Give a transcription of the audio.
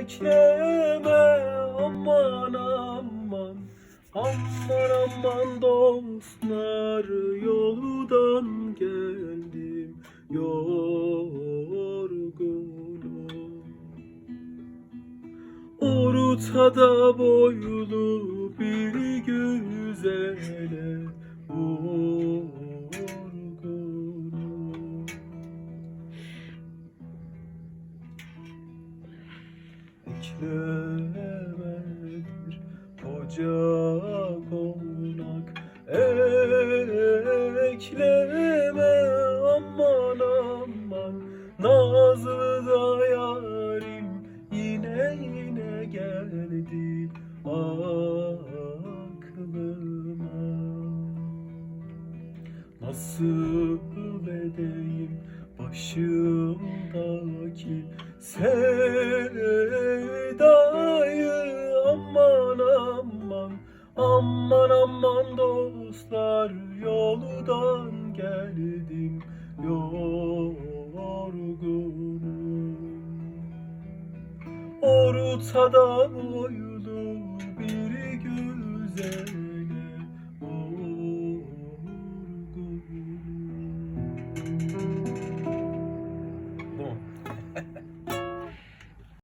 Ekleme aman aman Aman aman dostlar yoldan geldim yorgunum. Ortada boylu bir Ekleme bir koca konak Ekleme aman aman. Nazlı da yarim yine yine geldi aklıma. Nasıl edeyim başımdaki sevdayı aman Aman dostlar yoldan geldim. Yorgunum. Ortada güzel